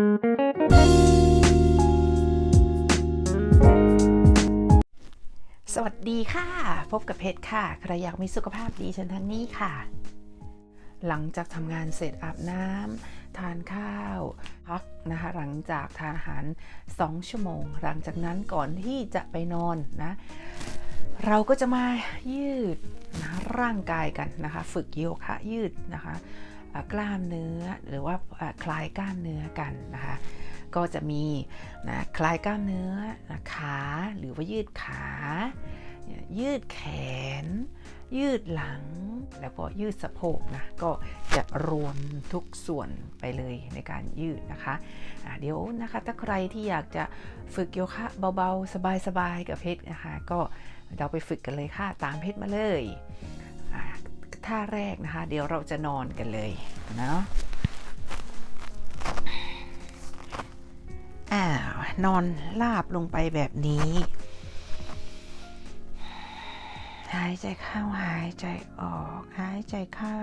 สวัสดีค่ะ พบกับเพชรค่ะ ใครอยากมีสุขภาพดีเชิญทางนี้ค่ะ หลังจากทำงานเสร็จอาบน้ำทานข้าวพักนะคะ หลังจากทานอาหาร 2 ชั่วโมง หลังจากนั้นก่อนที่จะไปนอนนะ เราก็จะมายืดนะร่างกายกันนะคะ ฝึกโยคะยืดนะคะ กล้ามเนื้อหรือว่าคลายกล้ามเนื้อกันนะคะก็จะมีนะคลายกล้ามเนื้อนะขาหรือว่ายืดขา ยืดแขน ยืดหลัง แล้วก็ยืดสะโพกนะก็จะรวมทุกส่วนไปเลยในการยืดนะคะะเดี๋ยวนะคะถ้าใครที่อยากจะฝึกโยคะเบาๆ สบายๆ กับเพชรนะคะ ก็เราไปฝึกกันเลยค่ะ ตามเพชรมาเลย ท่าแรกนะคะ เดี๋ยวเราจะนอนกันเลยเนาะอ้านอนลาบลงไปแบบนี้ หายใจเข้าหายใจออก หายใจเข้า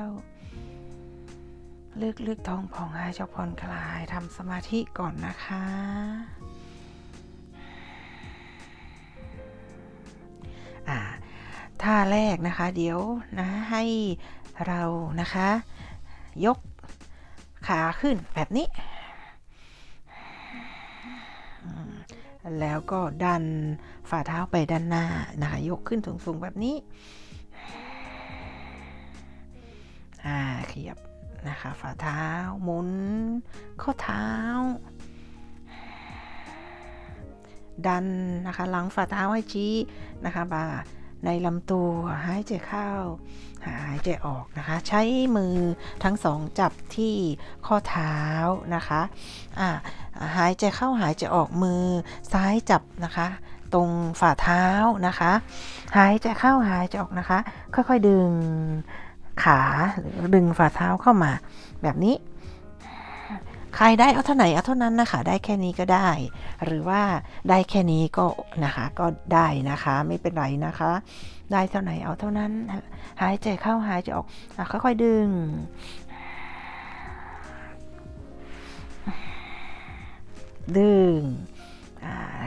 ลึกๆท้องผ่องหายใจผ่อนคลายทำสมาธิก่อนนะคะอ่า ท่าแรกนะคะ เดี๋ยวนะให้เรานะคะ ยกขาขึ้นแบบนี้ แล้วก็ดันฝ่าเท้าไปด้านหน้านะคะยกขึ้นสูงๆแบบนี้อ่าขยับนะคะฝ่าเท้าหมุน ข้อเท้า ดันนะคะหลังฝ่าเท้าให้ชี้นะคะบ่า ในลำตัวหายใจเข้า หายใจออกนะคะ ใช้มือทั้งสองจับที่ข้อเท้านะคะอ่าหายใจเข้าหายใจออกมือซ้ายจับนะคะ ตรงฝ่าเท้านะคะ หายใจเข้าหายใจออกนะคะ ค่อยๆดึงขาหรือดึงฝ่าเท้าเข้ามาแบบนี้ ใครได้เอาเท่าไหนเอาเท่านั้นนะคะ ได้แค่นี้ก็ได้ หรือว่าได้แค่นี้ก็นะคะก็ได้นะคะ ไม่เป็นไรนะคะ ได้เท่าไหนเอาเท่านั้น หายใจเข้าหายใจออกอค่อยๆดึงดึง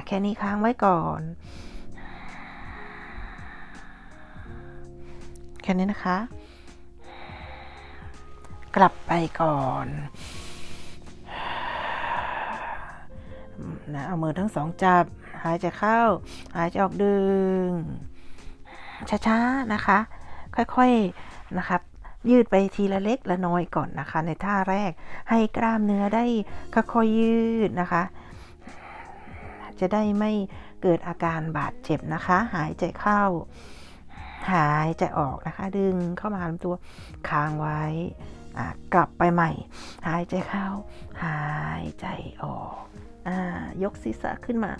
แค่นี้ค้างไว้ก่อน แค่นี้นะคะ กลับไปก่อน นะเอามือทั้งสองจับ หายใจเข้า หายใจออกดึง ช้าๆนะคะ ค่อยๆนะครับยืดไปทีละเล็กละน้อยก่อนนะคะ ในท่าแรกให้กล้ามเนื้อได้ค่อยๆยืดนะคะ จะได้ไม่เกิดอาการบาดเจ็บนะคะ หายใจเข้า หายใจออกนะคะ ดึงเข้ามาลำตัวค้างไว้กลับไปใหม่ หายใจเข้า หายใจออก ยกศีรษะขึ้นมา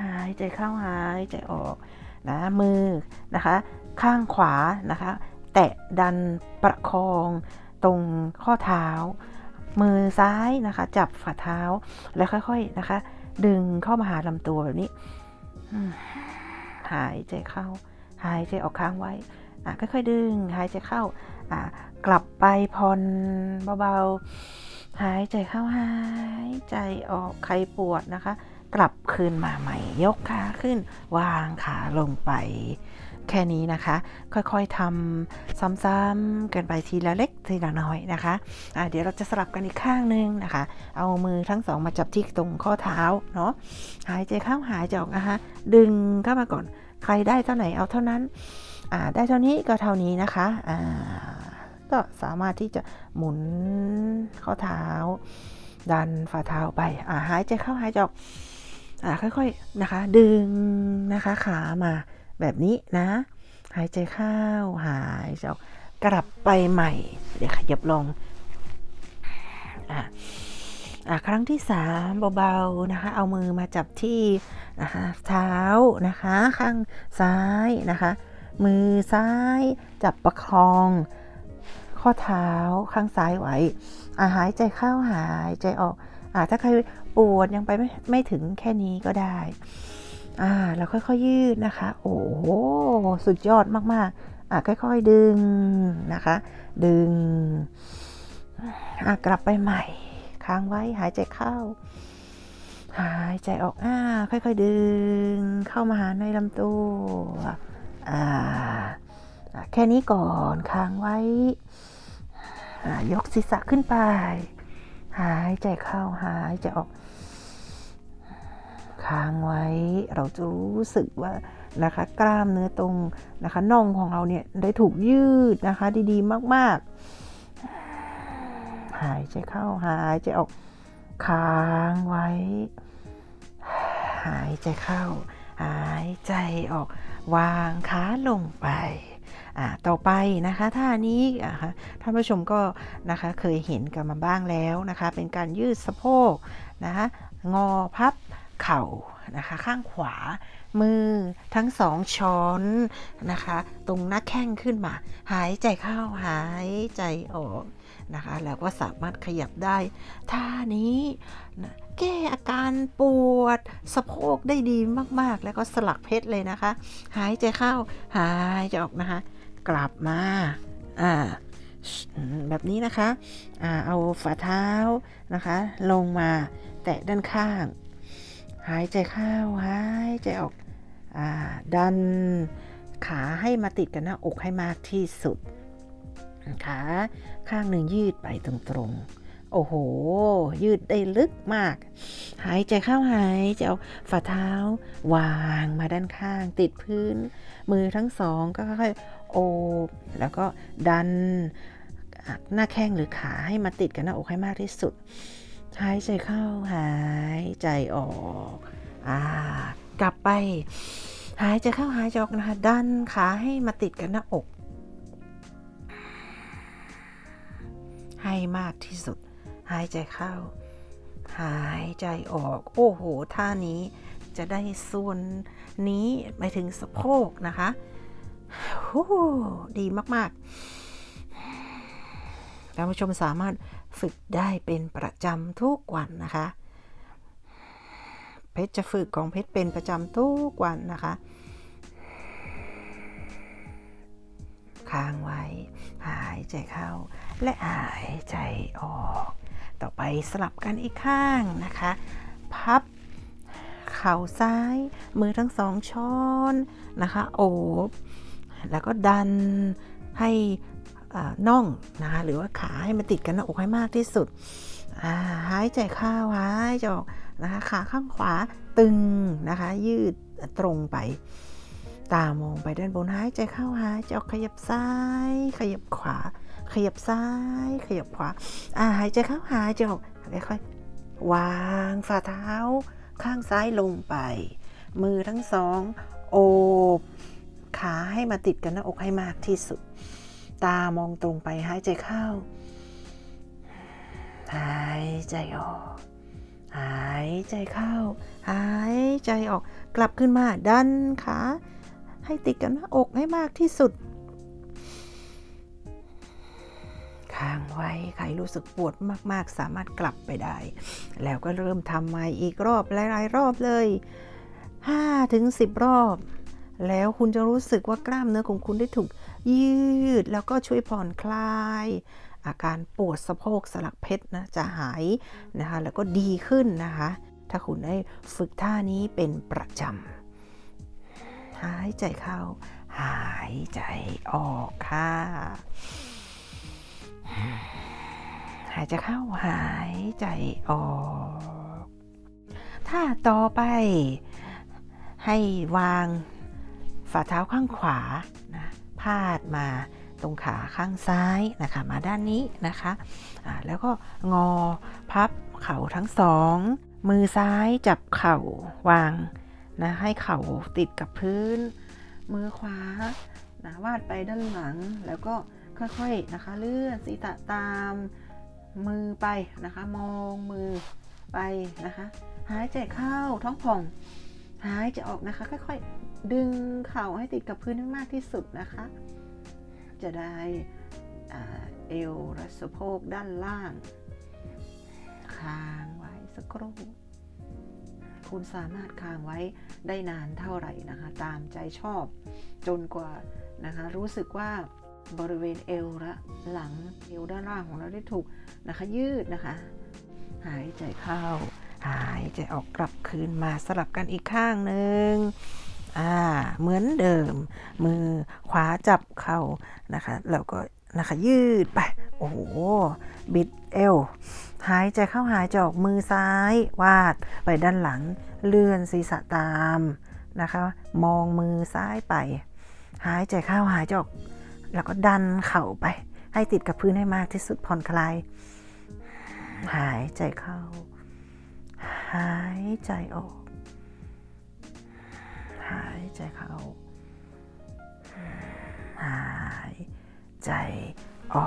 หายใจเข้าหายใจออกนะมือนะคะ ข้างขวานะคะ แตะดันประคองตรงข้อเท้า มือซ้ายนะคะ จับฝ่าเท้าแล้วค่อยๆนะคะ ดึงเข้ามาหาลำตัวแบบนี้หายใจเข้า หายใจออกค้างไว้ค่อยๆดึง หายใจเข้า กลับไปผ่อนเบาๆ หายใจเข้าหายใจออกใครปวดนะคะ กลับคืนมาใหม่ ยกขาขึ้น วางขาลงไป แค่นี้นะคะ ค่อยๆทำซ้ำๆกันไปทีละเล็กทีละน้อยนะคะะเดี๋ยวเราจะสลับกันอีกข้างหนึงนะคะ เอามือทั้งสองมาจับที่ตรงข้อเท้าเนาะหายใจเข้าหายใจออกนะคะดึงเข้ามาก่อน ใครได้เท่าไหนเอาเท่านั้นได้เท่านี้ก็เท่านี้นะคะอ่า ก็สามารถที่จะหมุนข้อเท้า ดันฝ่าเท้าไปอ่าหายใจเข้าหายใจออกอ่าค่อยๆนะคะ ดึงนะคะขามาแบบนี้นะ หายใจเข้าหายใจออกกลับไปใหม่ เดี๋ยวขยับลงอะอะครั้งที่สามเบาๆนะคะ เอามือมาจับที่นะคะเท้านะคะ ข้างซ้ายนะคะ มือซ้ายจับประคอง ข้อเท้าข้างซ้ายไว้อะหายใจเข้าหายใจออกอะถ้าใครปวดยังไปไม่ไม่ถึงแค่นี้ก็ได้อ่าเราค่อยๆยืดนะคะ โอ้โหสุดยอดมากๆอะค่อยๆดึงนะคะ ดึงอะกลับไปใหม่ค้างไว้หายใจเข้า หายใจออกอ่าค่อยๆดึง เข้ามาหาในลำตัวอ่าแค่นี้ก่อนค้างไว้ ยกศีรษะขึ้นไป หายใจเข้าหายใจออก ค้างไว้ เราจะรู้สึกว่านะคะ กล้ามเนื้อตรงนะคะน่องของเราเนี่ยได้ถูกยืดนะคะ ดีๆ มากๆ หายใจเข้าหายใจออก ค้างไว้ หายใจเข้า หายใจออก วางขาลงไป ต่อไปนะคะท่านี้อะคะท่านผู้ชมก็นะคะเคยเห็นกันมาบ้างแล้วนะคะเป็นการยืดสะโพกนะคะงอพับเข่านะคะข้างขวามือทั้งสองช้อนนะคะ ตรงหน้าแข้งขึ้นมา หายใจเข้าหายใจออกนะคะ แล้วก็สามารถขยับได้ท่านี้นะแก้อาการปวดสะโพกได้ดีมากๆ แล้วก็สลักเพชรเลยนะคะ หายใจเข้าหายใจออกนะคะ กลับมาอ่าแบบนี้นะคะอ่าเอาฝ่าเท้านะคะ ลงมาแตะด้านข้าง หายใจเข้าหายใจออกอาดันขาให้มาติดกับหน้าอกให้มากที่สุดขาข้างหนึ่งยืดไปตรงๆ โอ้โห ยืดได้ลึกมาก หายใจเข้าหายใจออกฝ่าเท้าวางมาด้านข้าง ติดพื้น มือทั้งสองก็ค่อยๆโอบแล้วก็ดันหน้าแข้งหรือขาให้มาติดกับหน้าอกให้มากที่สุด หายใจเข้าหายใจออกอ่ากลับไป หายใจเข้าหายใจออกนะคะดันขาให้มาติดกับหน้าอก ให้มากที่สุด หายใจเข้า หายใจออก โอ้โหท่านี้จะได้ส่วน นี้ไปถึงสะโพกนะคะดีมากๆท่านผู้ชมสามารถฝึกได้เป็นประจำทุกวันนะคะ เพชรจะฝึกของเพชรเป็นประจำทุกวันนะคะ ค้างไว้ หายใจเข้า และหายใจออก ต่อไปสลับกันอีกข้างนะคะ พับ เข่าซ้าย มือทั้งสองช้อนนะคะ โอบแล้วก็ดันให้น่องนะคะ หรือว่าขาให้มันติดกันหน้าอกให้มากที่สุดหายใจเข้าหายใจออกนะคะ ขาข้างขวาตึงนะคะ ยืดตรงไป ตามองไปด้านบนหายใจเข้าหายใจออกขยับซ้าย ขยับขวา ขยับซ้าย ขยับขวาอ่าหายใจเข้าหายใจออกค่อยๆวางฝ่าเท้า ข้างซ้ายลงไป มือทั้งสองโอบขาให้มาติดกันหน้าอกให้มากที่สุด ตามองตรงไปหายใจเข้า หายใจออก หายใจเข้า หายใจออก กลับขึ้นมาดันขาให้ติดกันหน้าอกให้มากที่สุด ค้างไว้ ใครรู้สึกปวดมากๆ สามารถกลับไปได้ แล้วก็เริ่มทำใหม่อีกรอบหลายๆ รอบเลย5ถึง10 รอบ แล้วคุณจะรู้สึกว่ากล้ามเนื้อของคุณได้ถูกยืด แล้วก็ช่วยผ่อนคลายอาการปวดสะโพกสลักเพชรนะจะหายนะคะแล้วก็ดีขึ้นนะคะ ถ้าคุณได้ฝึกท่านี้เป็นประจำหายใจเข้า หายใจออกค่ะ หายใจเข้าหายใจออกท่าต่อไป ให้วางฝ่าเท้าข้างขวานะพาดมาตรงขาข้างซ้ายนะคะ มาด้านนี้นะคะอ่าแล้วก็งอพับเข่าทั้งสอง มือซ้ายจับเข่าวางนะให้เข่าติดกับพื้น มือขวานะวาดไปด้านหลังแล้วก็ ค่อยๆนะคะ เลื่อนศีรษะตามมือไปนะคะ มองมือไปนะคะ หายใจเข้าท้องผ่อง หายใจออกนะคะ ค่อยๆ ดึงเข่าให้ติดกับพื้นให้มากที่สุดนะคะ จะได้เอวและสะโพกด้านล่างค้างไว้สักครู่คุณสามารถค้างไว้ได้นานเท่าไหร่นะคะ ตามใจชอบจนกว่านะคะ รู้สึกว่า บริเวณเอวและหลังเอวด้านล่างของเราได้ถูกนะคะยืดนะคะ หายใจเข้า หายใจออกกลับคืนมาสลับกันอีกข้างหนึ่งอ่าเหมือนเดิม มือขวาจับเข่านะคะแล้วก็นะคะยืดไปโอ้โหบิดเอวหายใจเข้าหายใจออกมือซ้าย วาดไปด้านหลังเลื่อนศีรษะตามนะคะ มองมือซ้ายไป หายใจเข้าหายใจออก แล้วก็ดันเข่าไป ให้ติดกับพื้นให้มากที่สุดผ่อนคลาย หายใจเข้า หายใจออก หายใจเข้า หายใจออ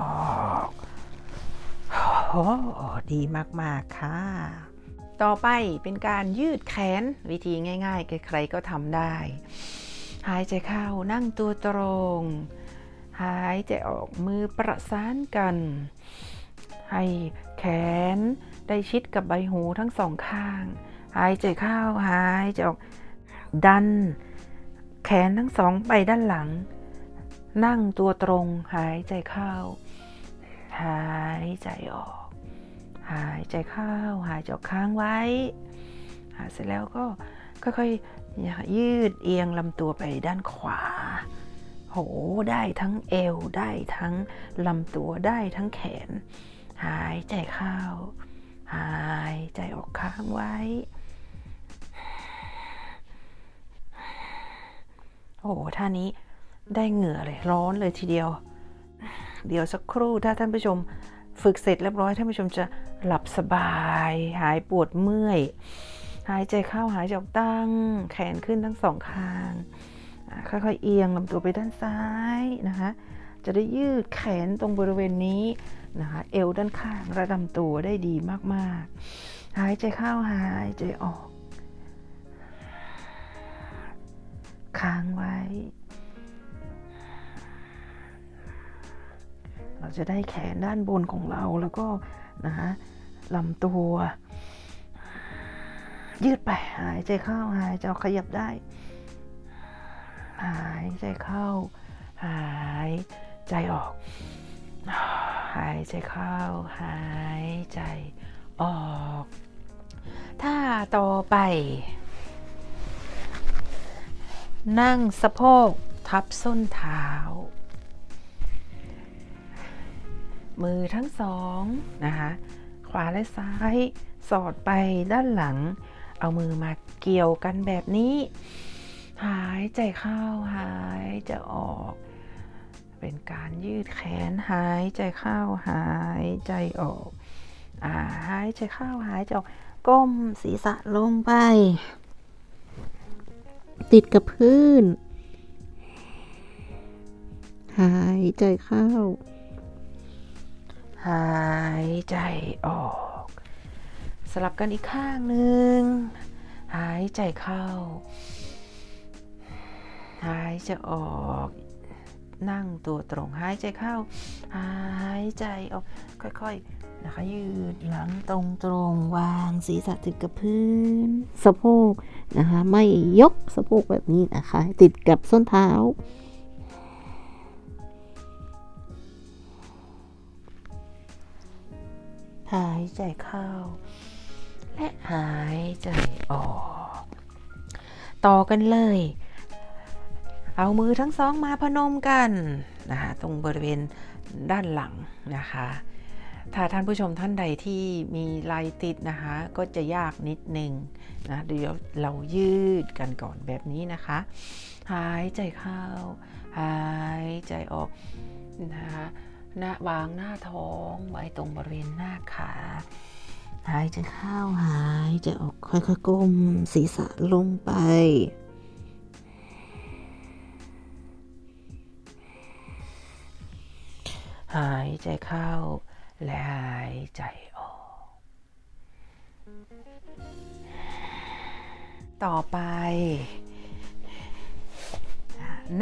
กโอ้ดีมาก ๆ ค่ะ ต่อไปเป็นการยืดแขนวิธีง่าย ๆ ใครๆก็ทำได้ หายใจเข้านั่งตัวตรง หายใจออกมือประสานกัน ให้แขนได้ชิดกับใบหูทั้งสองข้าง หายใจเข้าหายใจออกดัน แขนทั้งสองไปด้านหลัง นั่งตัวตรงหายใจเข้า หายใจออก หายใจเข้า หายใจออกค้างไว้หายเสร็จแล้วก็ค่อยๆยืดเอียงลำตัวไปด้านขวา โหได้ทั้งเอวได้ทั้งลำตัวได้ทั้งแขน หายใจเข้า หายใจออกค้างไว้ โอ้โหท่านี้ได้เหงื่อเลยร้อนเลยทีเดียว เดี๋ยวสักครู่ถ้าท่านผู้ชมฝึกเสร็จเรียบร้อยท่านผู้ชมจะหลับสบาย หายปวดเมื่อย หายใจเข้าหายใจออกตั้ง แขนขึ้นทั้งสองข้าง ค่อยๆเอียงลำตัวไปด้านซ้ายนะคะ จะได้ยืดแขนตรงบริเวณนี้นะคะ เอวด้านข้างระดมตัวได้ดีมากๆ หายใจเข้าหายใจออก ค้างไว้ เราจะได้แขนด้านบนของเราแล้วก็นะคะลำตัว ยืดไปหายใจเข้าหายใจออกขยับได้ หายใจเข้า หายใจออก หายใจเข้า หายใจออกถ้าต่อไป นั่งสะโพกทับส้นเท้า มือทั้งสองนะคะขวาและซ้ายสอดไปด้านหลัง เอามือมาเกี่ยวกันแบบนี้ หายใจเข้าหายใจออก เป็นการยืดแขนหายใจเข้าหายใจออกอ่าหายใจเข้าหายใจออก ก้มศีรษะลงไป ติดกับพื้น หายใจเข้า หายใจออก สลับกันอีกข้างหนึ่ง หายใจเข้า หายใจออกนั่งตัวตรงหายใจเข้า หายใจออกค่อยๆนะคะยืดหลังตรงๆวางศีรษะติดกับพื้น สะโพกนะคะไม่ยกสะโพกแบบนี้นะคะ ติดกับส้นเท้า หายใจเข้า และหายใจออก ต่อกันเลย เอามือทั้งสองมาพนมกันนะคะตรงบริเวณด้านหลังนะคะ ถ้าท่านผู้ชมท่านใดที่มีลายติดนะคะ ก็จะยากนิดนึงนะเดี๋ยวเรายืดกันก่อนแบบนี้นะคะ หายใจเข้า หายใจออกนะคะหน้าวางหน้าท้องไว้ตรงบริเวณหน้าขาหายใจเข้าหายใจออกค่อยๆก้มศีรษะลงไป หายใจเข้า และหายใจออก ต่อไป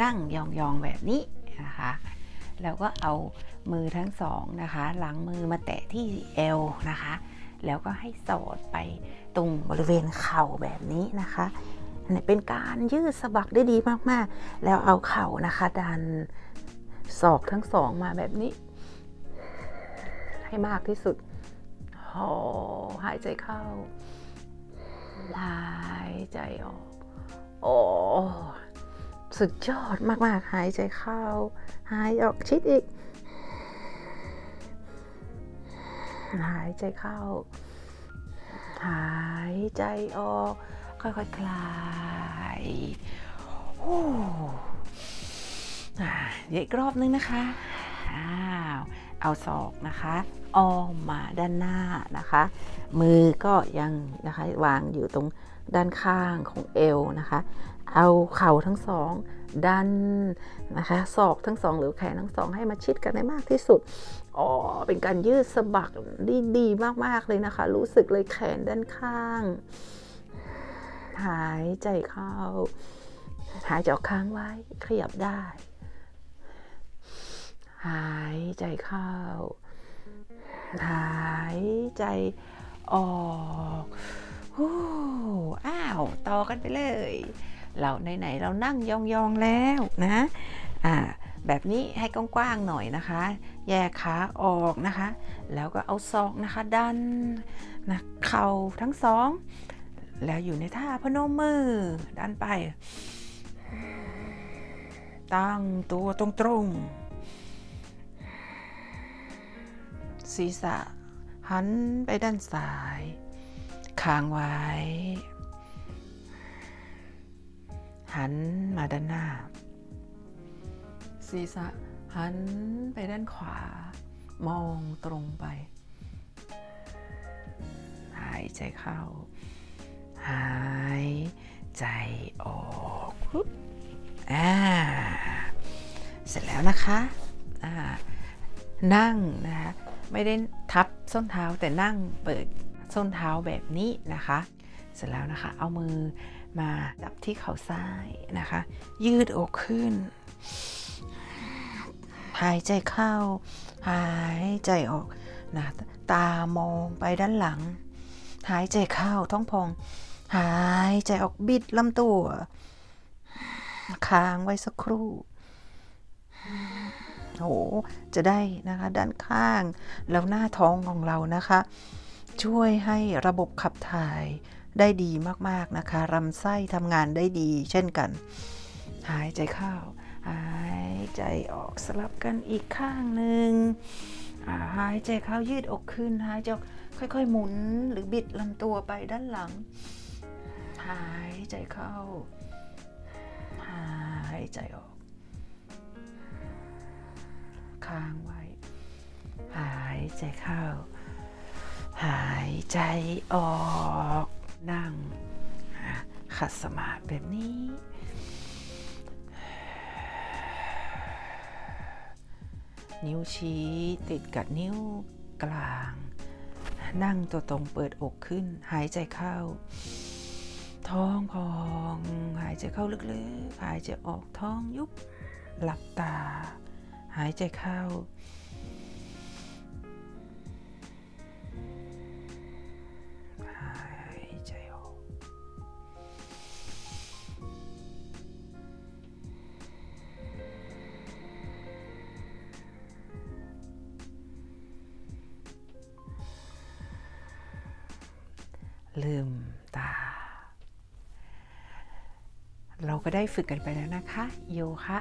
นั่งยองๆแบบนี้นะคะแล้วก็เอามือทั้งสองนะคะ หลังมือมาแตะที่เอวนะคะ แล้วก็ให้สอดไปตรงบริเวณเข่าแบบนี้นะคะเป็นการยืดสะบักได้ดีมากๆ แล้วเอาเข่านะคะ ดัน ศอกทั้งสองมาแบบนี้ ให้มากที่สุดหอหายใจเข้าหายใจออก โอ้ สุดยอดมากๆ หายใจเข้า หายออกชิดอีก หายใจเข้า หายใจออก ค่อยๆคลายโอ้ เดี๋ยวอีกรอบนึงนะคะอ้าวเอาศอกนะคะอ้อมมาด้านหน้านะคะ มือก็ยังนะคะวางอยู่ตรงด้านข้างของเอวนะคะ เอาเข่าทั้งสองดันนะคะศอกทั้งสองหรือแขนทั้งสองให้มาชิดกันได้มากที่สุดอ๋อเป็นการยืดสะบักดีดีมากๆเลยนะคะ รู้สึกเลยแขนด้านข้าง หายใจเข้า หายใจออกค้างไว้ขยับได้ หายใจเข้า หายใจออกอ้อ้าว ต่อกันไปเลย เราไหนๆเรานั่งยองๆแล้วนะ อ่า แบบนี้ให้กว้างๆหน่อยนะคะ แยกขาออกนะคะ แล้วก็เอาศอกนะคะ ดันนะเข่าทั้งสอง แล้วอยู่ในท่าพนมมือ ดันไป ตั้งตัวตรงๆ ศีรษะ หันไปด้านซ้ายค้างไว้ หันมาด้านหน้า ศีรษะ หันไปด้านขวา มองตรงไป หายใจเข้า หายใจออกอ่าเสร็จแล้วนะคะ อ่า นั่งนะคะ ไม่ได้ทับส้นเท้าแต่นั่งเปิดส้นเท้าแบบนี้นะคะ เสร็จแล้วนะคะ เอามือมาจับที่เข่าซ้ายนะคะ ยืดอกขึ้น หายใจเข้า หายใจออกนะตามองไปด้านหลัง หายใจเข้าท้องพอง หายใจออกบิดลำตัว ค้างไว้สักครู่ โอ้จะได้นะคะด้านข้าง แล้วหน้าท้องของเรานะคะ ช่วยให้ระบบขับถ่ายได้ดีมากๆนะคะลำไส้ทำงานได้ดีเช่นกัน หายใจเข้า หายใจออกสลับกันอีกข้างหนึ่งหายใจเข้ายืดอกขึ้น หายใจออกค่อยๆ หมุนหรือบิดลำตัวไปด้านหลัง หายใจเข้า หายใจออก ค้างไว้ หายใจเข้า หายใจออกนั่งขัดสมาธิแบบนี้ นิ้วชี้ติดกับนิ้วกลาง นั่งตัวตรงเปิดอกขึ้น หายใจเข้า ท้องพอง หายใจเข้าลึกๆ หายใจออกท้องยุบ หลับตา หายใจเข้า หายใจออก ลืมตา เราก็ได้ฝึกกันไปแล้วนะคะ โยคะ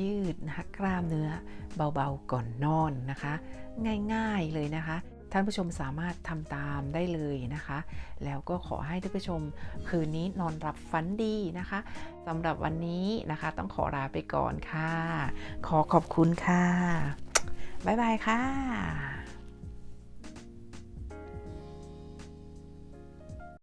ยืดนะคะกล้ามเนื้อเบาๆก่อนนอนนะคะ ง่ายๆเลยนะคะ ท่านผู้ชมสามารถทำตามได้เลยนะคะ แล้วก็ขอให้ท่านผู้ชมคืนนี้นอนหลับฝันดีนะคะสำหรับวันนี้นะคะ ต้องขอลาไปก่อนค่ะ ขอขอบคุณค่ะ บ๊ายบายค่ะ